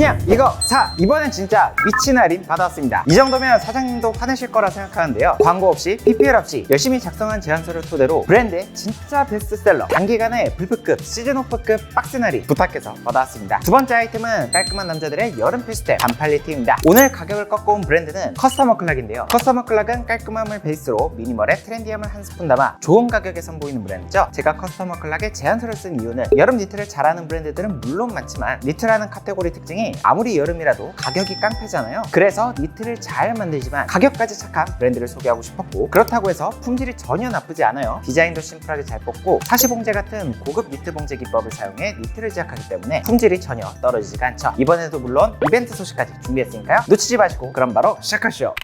그냥 이거 사! 이번엔 진짜 미친 할인 받아왔습니다. 이 정도면 사장님도 화내실 거라 생각하는데요. 광고 없이 PPL 없이 열심히 작성한 제안서를 토대로 브랜드의 진짜 베스트셀러 단기간에 불프급 시즌 오프급 빡센 할인 부탁해서 받아왔습니다. 두 번째 아이템은 깔끔한 남자들의 여름 필수템 반팔 니트입니다. 오늘 가격을 꺾어온 브랜드는 커스터머 클락인데요. 커스터머 클락은 깔끔함을 베이스로 미니멀에 트렌디함을 한 스푼 담아 좋은 가격에 선보이는 브랜드죠. 제가 커스터머 클락에 제안서를 쓴 이유는 여름 니트를 잘하는 브랜드들은 물론 많지만 니트라는 카테고리 특징이 아무리 여름이라도 가격이 깡패잖아요. 그래서 니트를 잘 만들지만 가격까지 착한 브랜드를 소개하고 싶었고 그렇다고 해서 품질이 전혀 나쁘지 않아요. 디자인도 심플하게 잘 뽑고 사시봉제 같은 고급 니트 봉제 기법을 사용해 니트를 제작하기 때문에 품질이 전혀 떨어지지가 않죠. 이번에도 물론 이벤트 소식까지 준비했으니까요. 놓치지 마시고 그럼 바로 시작하시죠.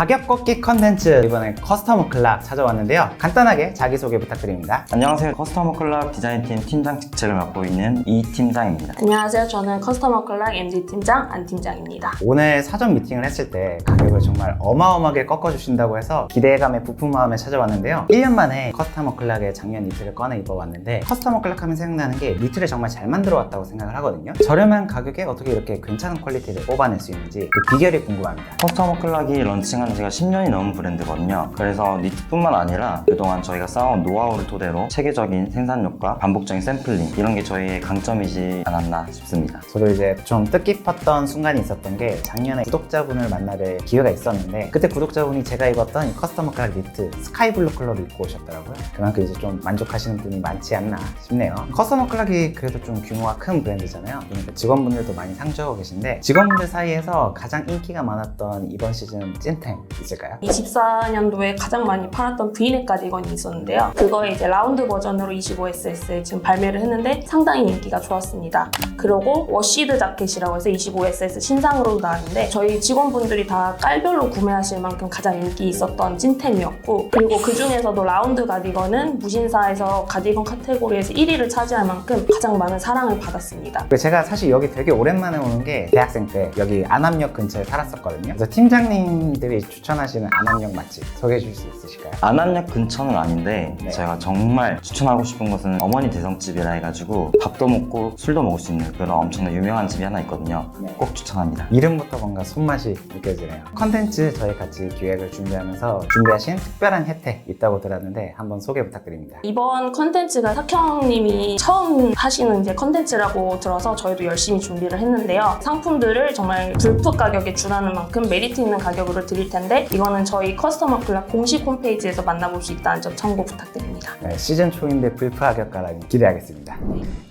가격 꺾기 컨텐츠 이번엔 커스터머 클락 찾아왔는데요. 간단하게 자기소개 부탁드립니다. 안녕하세요. 커스터머 클럽 디자인팀 팀장 직책을 맡고 있는 이 팀장입니다. 안녕하세요. 저는 커스터머 클락 MD 팀장 안 팀장입니다. 오늘 사전 미팅을 했을 때 가격을 정말 어마어마하게 꺾어주신다고 해서 기대감에 부푼 마음에 찾아왔는데요. 1년 만에 커스터머 클락의 작년 니트를 꺼내 입어봤는데 커스터머 클락 하면 생각나는 게 니트를 정말 잘 만들어 왔다고 생각을 하거든요. 저렴한 가격에 어떻게 이렇게 괜찮은 퀄리티를 뽑아낼 수 있는지 그 비결이 궁금합니다. 커스터머 클락이 런칭한 지가 10년이 넘은 브랜드거든요. 그래서 니트뿐만 아니라 그동안 저희가 쌓아온 노하우를 토대로 체계적인 생산력과 반복적인 샘플링 이런 게 저희의 강점이지 않았나 싶습니다. 저도 이제 좀 뜻깊었던 순간이 있었던 게 작년에 구독자분을 만나뵐 기회가 있었는데 그때 구독자분이 제가 입었던 이 커스터머 클락 니트 스카이블루 컬러를 입고 오셨더라고요. 그만큼 이제 좀 만족하시는 분이 많지 않나 싶네요. 커스터머 클락이 그래도 좀 규모가 큰 브랜드잖아요. 그러니까 직원분들도 많이 상주하고 계신데 직원분들 사이에서 가장 인기가 많았던 이번 시즌 찐템 있을까요? 24년도에 가장 많이 팔았던 브이넥 가디건이 있었는데요. 그거의 이제 라운드 버전으로 25SS에 지금 발매를 했는데 상당히 인기가 좋았습니다. 그리고 워시드 자켓이라고 해서 25SS 신상으로 나왔는데 저희 직원분들이 다 깔별로 구매하실 만큼 가장 인기 있었던 찐템이었고 그리고 그 중에서도 라운드 가디건은 무신사에서 가디건 카테고리에서 1위를 차지할 만큼 가장 많은 사랑을 받았습니다. 그 제가 사실 여기 되게 오랜만에 오는 게 대학생 때 여기 안암역 근처에 살았었거든요. 그래서 팀장님들이 추천하시는 안암역 맛집 소개해 줄수 있으실까요? 안암역 근처는 아닌데 네. 제가 정말 추천하고 싶은 곳은 어머니 대성집이라 해가지고 밥도 먹고 술도 먹을 수 있는 그런 엄청난 유명한 집이 하나 있거든요. 네. 꼭 추천합니다. 이름부터 뭔가 손맛이 느껴지네요. 컨텐츠 저희 같이 기획을 준비하면서 준비하신 특별한 혜택 있다고 들었는데 한번 소개 부탁드립니다. 이번 컨텐츠가 석형님이 처음 하시는 이제 컨텐츠라고 들어서 저희도 열심히 준비를 했는데요. 상품들을 정말 불프 가격에 준하는 만큼 메리트 있는 가격으로 드릴 텐데 이거는 저희 커스터머 클럽 공식 홈페이지에서 만나볼 수 있다는 점 참고 부탁드립니다. 네, 시즌 초인데 불프 가격가라니 기대하겠습니다.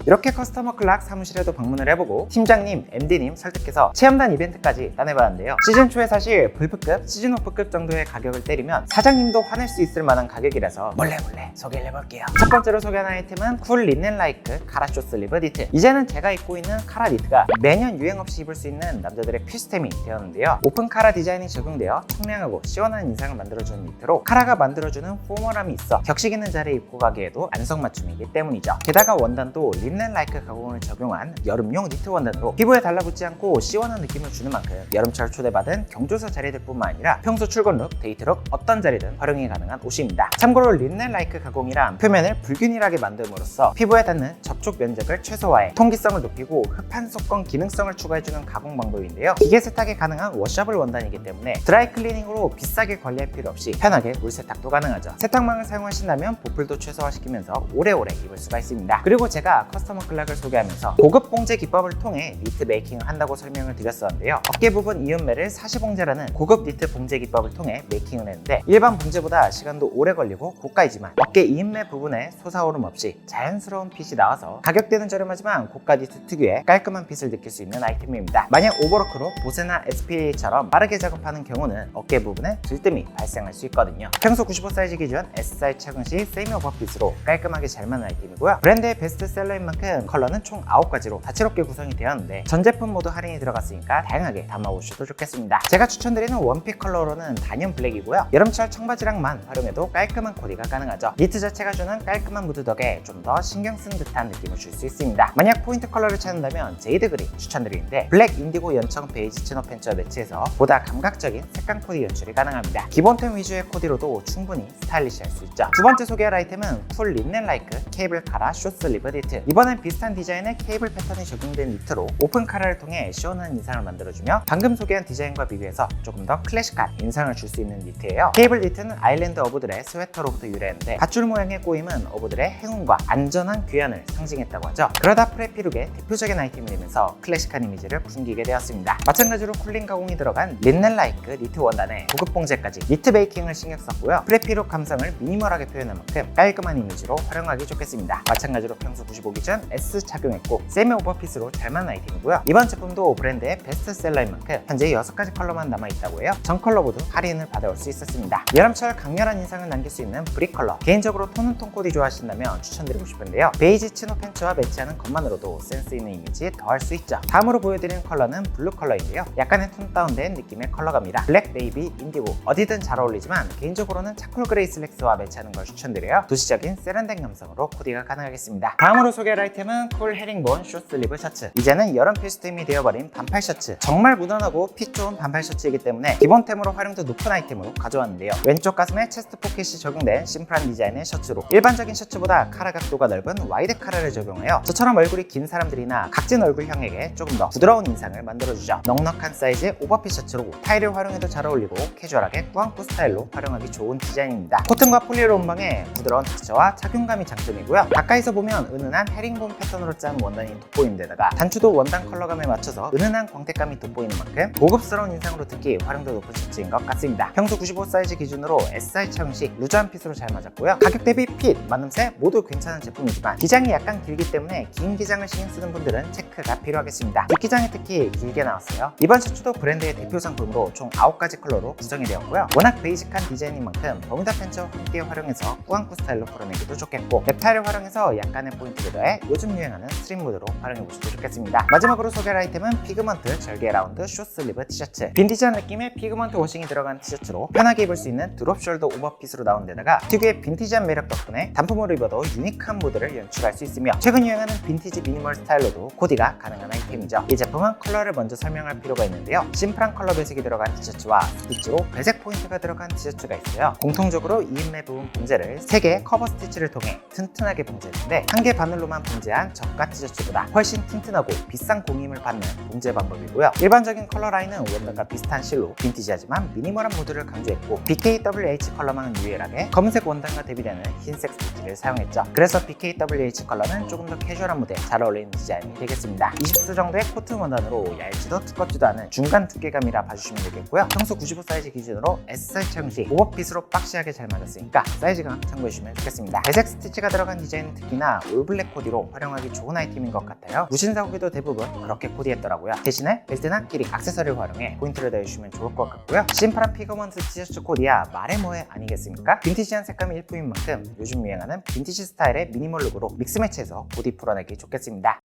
이렇게 커스터머 클락 사무실에도 방문을 해보고 팀장님, MD님 설득해서 체험단 이벤트까지 따내봤는데요. 시즌 초에 사실 불프급, 시즌 오프급 정도의 가격을 때리면 사장님도 화낼 수 있을 만한 가격이라서 몰래 몰래 소개를 해볼게요. 첫 번째로 소개하는 아이템은 쿨 리넨 라이크 카라쇼 슬리브 니트. 이제는 제가 입고 있는 카라 니트가 매년 유행 없이 입을 수 있는 남자들의 필수템이 되었는데요. 오픈 카라 디자인이 적용되어 청량하고 시원한 인상을 만들어주는 니트로 카라가 만들어주는 포멀함이 있어 격식 있는 자 리에 입고 가기에도 안성맞춤이기 때문이죠. 게다가 원단도 린넨 라이크 가공을 적용한 여름용 니트 원단으로 피부에 달라붙지 않고 시원한 느낌을 주는 만큼 여름철 초대받은 경조사 자리들 뿐만 아니라 평소 출근 룩, 데이트 룩 어떤 자리든 활용이 가능한 옷입니다. 참고로 린넨 라이크 가공이란 표면을 불균일하게 만듦으로써 피부에 닿는 접촉 면적을 최소화해 통기성을 높이고 흡한 속건 기능성을 추가해주는 가공 방법인데요. 기계 세탁이 가능한 워셔블 원단이기 때문에 드라이 클리닝으로 비싸게 관리할 필요 없이 편하게 물 세탁도 가능하죠. 세탁망을 사용하신다면 보풀도 최소화시키면서 오래오래 입을 수가 있습니다. 그리고 제가 커스터머 클락을 소개하면서 고급 봉제 기법을 통해 니트 메이킹을 한다고 설명을 드렸었는데요. 어깨 부분 이음매를 사시봉제라는 고급 니트 봉제 기법을 통해 메이킹을 했는데 일반 봉제보다 시간도 오래 걸리고 고가이지만 어깨 이음매 부분에 솟아오름 없이 자연스러운 핏이 나와서 가격대는 저렴하지만 고가 니트 특유의 깔끔한 핏을 느낄 수 있는 아이템입니다. 만약 오버로크로 보세나 SPA처럼 빠르게 작업하는 경우는 어깨 부분에 들뜸이 발생할 수 있거든요. 평소 95 사이즈 기준 S 사이즈 착용 시 세미 오버 핏으로 깔끔하게 잘 맞는 아이템이고요. 브랜드의 베스트셀러인 만큼 컬러는 총 9가지로 다채롭게 구성이 되었는데 전 제품 모두 할인이 들어갔으니까 다양하게 담아보셔도 좋겠습니다. 제가 추천드리는 원핏 컬러로는 단연 블랙이고요. 여름철 청바지랑만 활용해도 깔끔한 코디가 가능하죠. 니트 자체가 주는 깔끔한 무드 덕에 좀 더 신경 쓴 듯한 느낌을 줄 수 있습니다. 만약 포인트 컬러를 찾는다면 제이드 그린 추천드리는데 블랙, 인디고, 연청, 베이지, 치노 팬츠와 매치해서 보다 감각적인 색감 코디 연출이 가능합니다. 기본템 위주의 코디로도 충분히 스타일리시할 수 있죠. 두 번째 소개할 소개할 아이템은 쿨 린넨 라이크 케이블 카라 쇼슬리브 니트 이번엔 비슷한 디자인의 케이블 패턴이 적용된 니트로 오픈 카라를 통해 시원한 인상을 만들어주며 방금 소개한 디자인과 비교해서 조금 더 클래식한 인상을 줄 수 있는 니트예요. 케이블 니트는 아일랜드 어부들의 스웨터로부터 유래했는데 밧줄 모양의 꼬임은 어부들의 행운과 안전한 귀환을 상징했다고 하죠. 그러다 프레피룩의 대표적인 아이템이면서 클래식한 이미지를 풍기게 되었습니다. 마찬가지로 쿨링 가공이 들어간 린넨 라이크 니트 원단에 고급 봉제까지 니트 베이킹을 신경 썼고요. 프레피룩 감성을 미니멀하게 표현한 만큼 깔끔한 이미지로 활용하기 좋겠습니다. 마찬가지로 평소 95 기준 S 착용했고 세미 오버핏으로 잘 맞는 아이템이고요. 이번 제품도 브랜드의 베스트셀러인 만큼 현재 6가지 컬러만 남아있다고 해요. 전 컬러 모두 할인을 받아올 수 있었습니다. 여름철 강렬한 인상을 남길 수 있는 브릭 컬러. 개인적으로 톤은 톤 코디 좋아하신다면 추천드리고 싶은데요. 베이지 치노 팬츠와 매치하는 것만으로도 센스 있는 이미지 더할 수 있죠. 다음으로 보여드리는 컬러는 블루 컬러인데요. 약간의 톤 다운된 느낌의 컬러감이라 블랙, 네이비, 인디고. 어디든 잘 어울리지만 개인적으로는 차콜 그레이 슬랙스와 매치하는 걸 추천드려요 도시적인 세련된 감성으로 코디가 가능하겠습니다. 다음으로 소개할 아이템은 쿨 헤링본 숏슬리브 셔츠. 이제는 여름 필수템이 되어버린 반팔 셔츠. 정말 무난하고 핏 좋은 반팔 셔츠이기 때문에 기본템으로 활용도 높은 아이템으로 가져왔는데요. 왼쪽 가슴에 체스트 포켓이 적용된 심플한 디자인의 셔츠로 일반적인 셔츠보다 카라 각도가 넓은 와이드 카라를 적용하여 저처럼 얼굴이 긴 사람들이나 각진 얼굴형에게 조금 더 부드러운 인상을 만들어주죠. 넉넉한 사이즈의 오버핏 셔츠로 타일을 활용해도 잘 어울리고 캐주얼하게 꾸안꾸 스타일로 활용하기 좋은 디자인입니다. 코튼과 폴리에론방의 부드러운 텍스처와 착용감이 장점이고요. 가까이서 보면 은은한 헤링본 패턴으로 짠 원단이 돋보이는 데다가 단추도 원단 컬러감에 맞춰서 은은한 광택감이 돋보이는 만큼 고급스러운 인상으로 특히 활용도 높은 셔츠인 것 같습니다. 평소 95 사이즈 기준으로 SI 착용 시 루즈한 핏으로 잘 맞았고요. 가격 대비 핏, 만듦새 모두 괜찮은 제품이지만 기장이 약간 길기 때문에 긴 기장을 신경 쓰는 분들은 체크가 필요하겠습니다. 뒷기장이 특히 길게 나왔어요. 이번 셔츠도 브랜드의 대표 상품으로 총 9가지 컬러로 구성이 되었고요. 워낙 베이직한 디자인인 만큼 버뮤다 팬츠와 함께 활용해서 꾸안 꾸 스타일로 풀어내기도 좋겠고 랩타일을 활용해서 약간의 포인트를 더해 요즘 유행하는 스트림 모드로 활용해보셔도 좋겠습니다. 마지막으로 소개할 아이템은 피그먼트 절개 라운드 숏슬리브 티셔츠. 빈티지한 느낌의 피그먼트 워싱이 들어간 티셔츠로 편하게 입을 수 있는 드롭 숄더 오버핏으로 나온 데다가 특유의 빈티지한 매력 덕분에 단품으로 입어도 유니크한 모드를 연출할 수 있으며 최근 유행하는 빈티지 미니멀 스타일로도 코디가 가능한 아이템이죠. 이 제품은 컬러를 먼저 설명할 필요가 있는데요. 심플한 컬러 배색이 들어간 티셔츠와 스티치로 배색 포인트가 들어간 티셔츠가 있어요. 공통적으로 이음매 부분 봉제를 3개의 커버 스티치를 통해 튼튼하게 봉제했는데 한 개 바늘로만 봉제한 저가 티셔츠보다 훨씬 튼튼하고 비싼 공임을 받는 봉제 방법이고요. 일반적인 컬러 라인은 원단과 비슷한 실로 빈티지하지만 미니멀한 모드를 강조했고 BKWH 컬러망은 유일하게 검은색 원단과 대비되는 흰색 스티치를 사용했죠. 그래서 BKWH 컬러는 조금 더 캐주얼한 무대에 잘 어울리는 디자인이 되겠습니다. 20수 정도의 코튼 원단으로 얇지도 두껍지도 않은 중간 두께감이라 봐주시면 되겠고요. 평소 95 사이즈 기준으로 S사이즈 착용 시 오버핏으로 박시하게 잘 맞았으니까 사이즈감 참 고해주시면 좋겠습니다. 배색 스티치가 들어간 디자인은 특히나 올블랙 코디로 활용하기 좋은 아이템인 것 같아요. 무신사 후기도 대부분 그렇게 코디했더라고요. 대신에 벨트나 끼리 액세서리를 활용해 포인트를 더해주시면 좋을 것 같고요. 심플한 피그먼트 티셔츠 코디야 말해 뭐해 아니겠습니까? 빈티지한 색감이 일품인 만큼 요즘 유행하는 빈티지 스타일의 미니멀 룩으로 믹스 매치해서 코디 풀어내기 좋겠습니다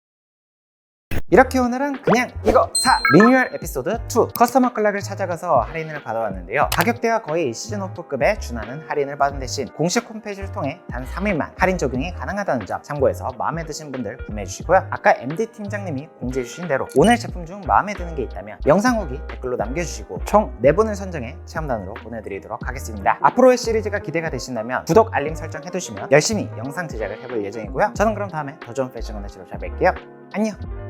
이렇게 오늘은 그냥 이거 사! 리뉴얼 에피소드 2 커스터머 클락을 찾아가서 할인을 받아왔는데요. 가격대와 거의 시즌 오프급에 준하는 할인을 받은 대신 공식 홈페이지를 통해 단 3일만 할인 적용이 가능하다는 점 참고해서 마음에 드신 분들 구매해 주시고요. 아까 MD 팀장님이 공지해 주신 대로 오늘 제품 중 마음에 드는 게 있다면 영상 후기 댓글로 남겨주시고 총 4분을 선정해 체험단으로 보내드리도록 하겠습니다. 앞으로의 시리즈가 기대가 되신다면 구독 알림 설정 해두시면 열심히 영상 제작을 해볼 예정이고요. 저는 그럼 다음에 더 좋은 패션 컨텐츠로 찾아뵐게요. 안녕